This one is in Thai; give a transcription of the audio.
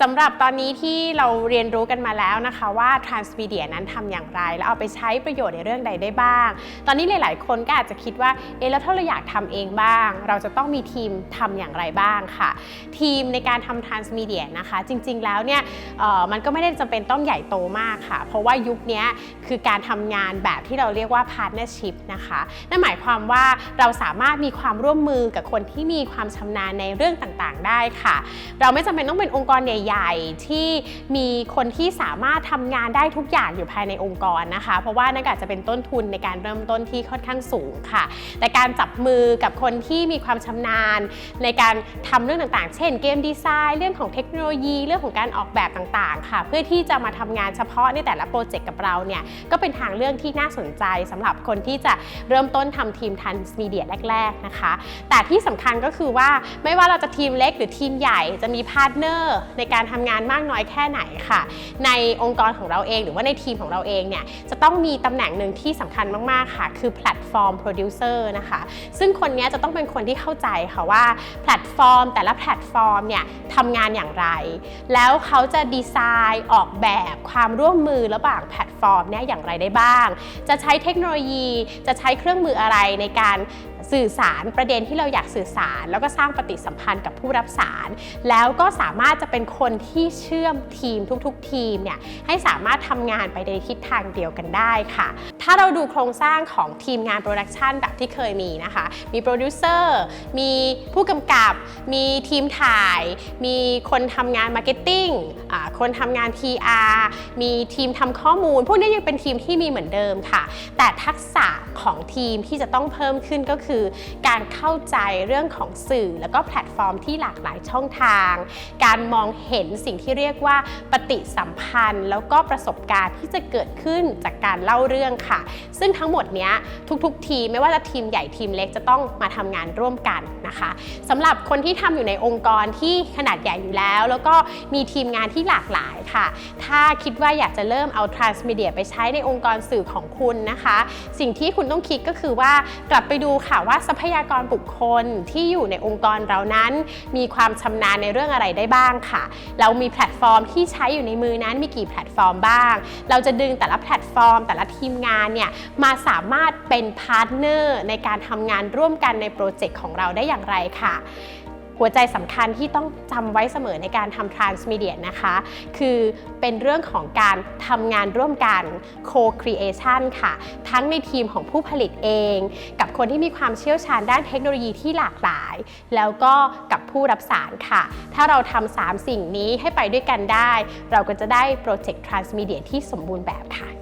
สำหรับตอนนี้ที่เราเรียนรู้กันมาแล้วนะคะว่า transmedia นั้นทำอย่างไร แล้วเอาไปใช้ประโยชน์ในเรื่องใดได้บ้าง ตอนนี้หลาย ๆ คนก็อาจจะคิดว่าเอ๊ะแล้วถ้าเราอยากทำเองบ้าง เราจะต้องมีทีมทำอย่างไรบ้างค่ะ ทีมในการทำ transmedia นะคะ จริง ๆ แล้วเนี่ยมันก็ไม่ได้จำเป็นต้องใหญ่โตมากค่ะ เพราะว่ายุคนี้คือการทำงานแบบที่เราเรียกว่า partnership นะคะนั่นหมายความว่าเราสามารถมีความร่วมมือกับคนที่มีความชำนาญในเรื่องต่าง ๆ ได้ค่ะ เราไม่จำเป็นต้องเป็นองค์กรใหญ่ๆ ที่มีคนที่สามารถทำงานได้ทุกอย่างอยู่ภายในองค์กรนะคะ เพราะว่านั่นอาจจะเป็นต้นทุนในการเริ่มต้นที่ค่อนข้างสูงค่ะ แต่การจับมือกับคนที่มีความชำนาญ ในการทำเรื่องต่างๆ เช่นเกมดีไซน์ เรื่องของเทคโนโลยี เรื่องของการออกแบบต่างๆ ค่ะ เพื่อที่จะมาทำงานเฉพาะในแต่ละโปรเจกต์กับเราเนี่ยก็เป็นทางเรื่องที่น่าสนใจสำหรับคนที่จะเริ่มต้นทำทีมทันมีเดียแรก ๆนะคะ แต่ที่สำคัญก็คือว่าไม่ว่าเราจะทีมเล็กหรือทีมใหญ่จะมีพาร์ทเนอร์ในในการทำงานมากน้อยแค่ไหนค่ะ ในองค์กรของเราเอง หรือว่าในทีมของเราเองเนี่ยจะต้องมีตำแหน่งหนึ่งที่สำคัญมากๆค่ะ คือแพลตฟอร์มโปรดิวเซอร์นะคะ ซึ่งคนนี้จะต้องเป็นคนที่เข้าใจค่ะว่าแพลตฟอร์ม แต่ละแพลตฟอร์มเนี่ยทำงานอย่างไร แล้วเขาจะดีไซน์ออกแบบความร่วมมือระหว่างแพลตฟอร์มเนี่ยอย่างไรได้บ้าง จะใช้เทคโนโลยีจะใช้เครื่องมืออะไรในการ สื่อสารประเด็นที่เราอยากสื่อสาร แล้วก็สร้างปฏิสัมพันธ์กับผู้รับสาร แล้วก็สามารถจะเป็นคนที่เชื่อมทีมทุก ๆ ทีมเนี่ยให้สามารถทำงานไปในทิศทางเดียวกันได้ค่ะ ถ้าเราดูโครงสร้างของทีมงานโปรดักชันแบบที่เคยมีนะคะ มีโปรดิวเซอร์ มีผู้กำกับ มีทีมถ่าย มีคนทำงานมาร์เก็ตติ้งคนทำงาน PR มีทีมทำข้อมูล พวกนี้ยังเป็นทีมที่มีเหมือนเดิมค่ะ แต่ทักษะของทีมที่จะต้องเพิ่มขึ้นก็คือการเข้าใจเรื่องของสื่อ แล้วก็แพลตฟอร์มที่หลากหลายช่องทาง การมองเห็นสิ่งที่เรียกว่าปฏิสัมพันธ์ แล้วก็ประสบการณ์ที่จะเกิดขึ้นจากการเล่าเรื่องค่ะ ซึ่งทั้งหมดนี้ทุกๆ ทีมไม่ว่าจะทีมใหญ่ทีมเล็กจะต้องมาทำงานร่วมกันนะคะสำหรับคนที่ทำอยู่ในองค์กรที่ขนาดใหญ่อยู่แล้ว แล้วก็มีทีมงานที่หลากหลายค่ะ ถ้าคิดว่าอยากจะเริ่มเอา transmedia ไปใช้ในองค์กรสื่อของคุณนะคะ สิ่งที่คุณต้องคิดก็คือว่ากลับไปดูค่ะว่าทรัพยากรบุคคลที่อยู่ในองค์กรเรานั้น มีความชำนาญในเรื่องอะไรได้บ้างค่ะ เรามีแพลตฟอร์มที่ใช้อยู่ในมือนั้นมีกี่แพลตฟอร์มบ้าง เราจะดึงแต่ละแพลตฟอร์ม แต่ละทีมงานเนี่ยมาสามารถเป็นพาร์ทเนอร์ในการทำงานร่วมกันในโปรเจกต์ของเราได้อย่างไรค่ะ หัวใจสำคัญที่ต้องจำไว้เสมอในการทำ transmedia นะคะ คือเป็นเรื่องของการทำงานร่วมกัน co-creation ค่ะ ทั้งในทีมของผู้ผลิตเอง กับคนที่มีความเชี่ยวชาญด้านเทคโนโลยีที่หลากหลาย แล้วก็กับผู้รับสารค่ะ ถ้าเราทำสามสิ่งนี้ให้ไปด้วยกันได้ เราก็จะได้โปรเจกต์ transmedia ที่สมบูรณ์แบบค่ะ